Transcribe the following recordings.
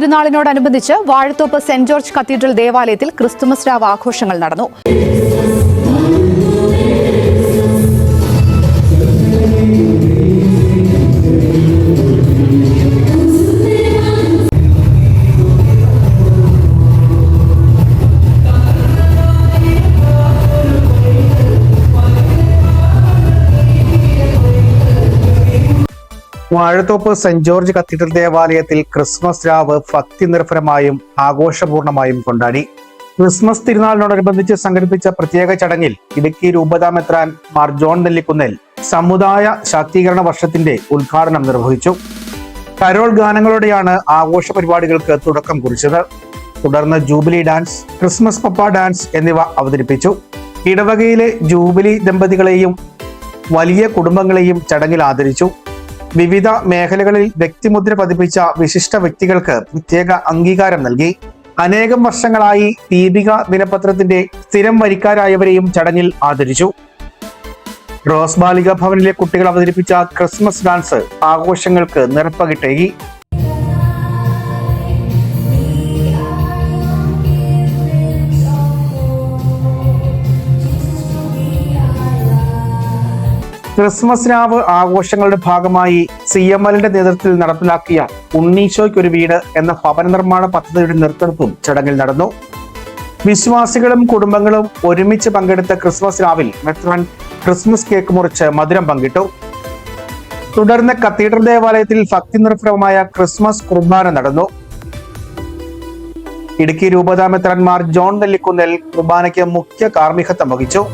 തിരുനാളിനോടനുബന്ധിച്ച് Vazhathope saint George cathedral ദേവാലയത്തിൽ Christmas രാവ് ആഘോഷങ്ങൾ നടന്നു. വാഴത്തോപ്പ് സെന്റ് ജോർജ് കത്തീഡ്രൽ ദേവാലയത്തിൽ ക്രിസ്മസ് രാവ് ഭക്തി നിർഭരമായും ആഘോഷപൂർണമായും കൊണ്ടാടി. ക്രിസ്മസ് തിരുനാളിനോടനുബന്ധിച്ച് സംഘടിപ്പിച്ച പ്രത്യേക ചടങ്ങിൽ ഇടുക്കി രൂപതാമെത്രാൻ മാർ ജോൺ നെല്ലിക്കുന്നേൽ സമുദായ ശാക്തീകരണ വർഷത്തിന്റെ ഉദ്ഘാടനം നിർവഹിച്ചു. കരോൾ ഗാനങ്ങളോടെയാണ് ആഘോഷ പരിപാടികൾക്ക് തുടക്കം കുറിച്ചത്. തുടർന്ന് jubilee dance Christmas papa dance എന്നിവ അവതരിപ്പിച്ചു. ഇടവകയിലെ ജൂബിലി ദമ്പതികളെയും വലിയ കുടുംബങ്ങളെയും ചടങ്ങിൽ ആദരിച്ചു. വിവിധ മേഖലകളിൽ വ്യക്തിമുദ്ര പതിപ്പിച്ച വിശിഷ്ട വ്യക്തികൾക്ക് പ്രത്യേക അംഗീകാരം നൽകി. അനേകം വർഷങ്ങളായി ദീപിക ദിനപത്രത്തിന്റെ സ്ഥിരം വരിക്കാരായവരെയും ചടങ്ങിൽ ആദരിച്ചു. റോസ് ബാലിക ഭവനിലെ കുട്ടികൾ അവതരിപ്പിച്ച ക്രിസ്മസ് ഡാൻസ് ആഘോഷങ്ങൾക്ക് നിറപ്പകിട്ടേകി. ക്രിസ്മസ് രാവ് ആഘോഷങ്ങളുടെ ഭാഗമായി സി എം എല്ലിന്റെ നേതൃത്വത്തിൽ നടപ്പിലാക്കിയ ഉണ്ണീശോയ്ക്ക് ഒരു വീട് എന്ന ഭവന നിർമ്മാണ പദ്ധതിയുടെ നൃത്തവും ചടങ്ങിൽ നടന്നു. വിശ്വാസികളും കുടുംബങ്ങളും ഒരുമിച്ച് പങ്കെടുത്ത ക്രിസ്മസ് രാവിൽ മെത്രാൻ ക്രിസ്മസ് കേക്ക് മുറിച്ച് മധുരം പങ്കിട്ടു. തുടർന്ന് കത്തീഡ്രൽ ദേവാലയത്തിൽ ഭക്തി നിർഭരമായ ക്രിസ്മസ് കുർബാന നടന്നു. ഇടുക്കി രൂപതാ മെത്രാൻമാർ ജോൺ നെല്ലിക്കുന്നൽ കുർബാനയ്ക്ക് മുഖ്യ കാർമ്മികത്വം വഹിച്ചു.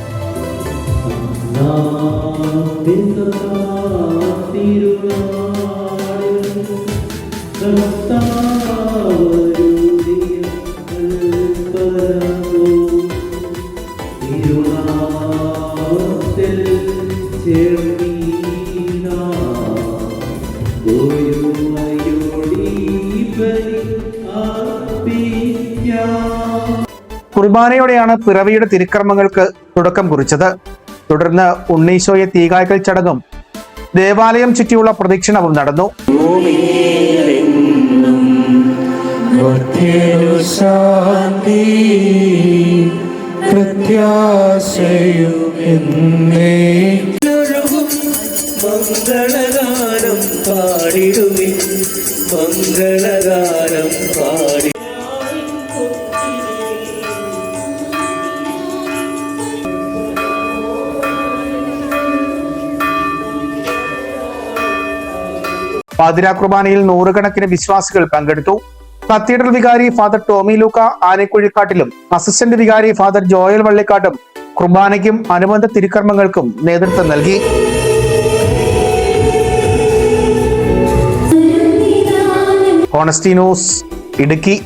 കുർബാനയോടെയാണ് പിറവിയുടെ തിരുക്കർമ്മങ്ങൾക്ക് തുടക്കം കുറിച്ചത്. തുടർന്ന് ഉണ്ണീശോയെ തീകായ്ക്കൽ ചടങ്ങും ദേവാലയം ചുറ്റിയുള്ള പ്രദക്ഷിണവും നടന്നു. മംഗളഗാനം പാടിടുമേ മംഗളഗാനം പാടി പാതിരാ കുർബാനയിൽ നൂറുകണക്കിന് വിശ്വാസികൾ പങ്കെടുത്തു. കത്തീഡ്രൽ വികാരി ഫാദർ ടോമി ലൂക്ക ആനക്കുഴിക്കാട്ടിലും അസിസ്റ്റന്റ് വികാരി ഫാദർ ജോയൽ വള്ളിക്കാട്ടും കുർബാനയ്ക്കും അനുബന്ധ തിരുക്കർമ്മങ്ങൾക്കും നേതൃത്വം നൽകി. Honesty News Idukki.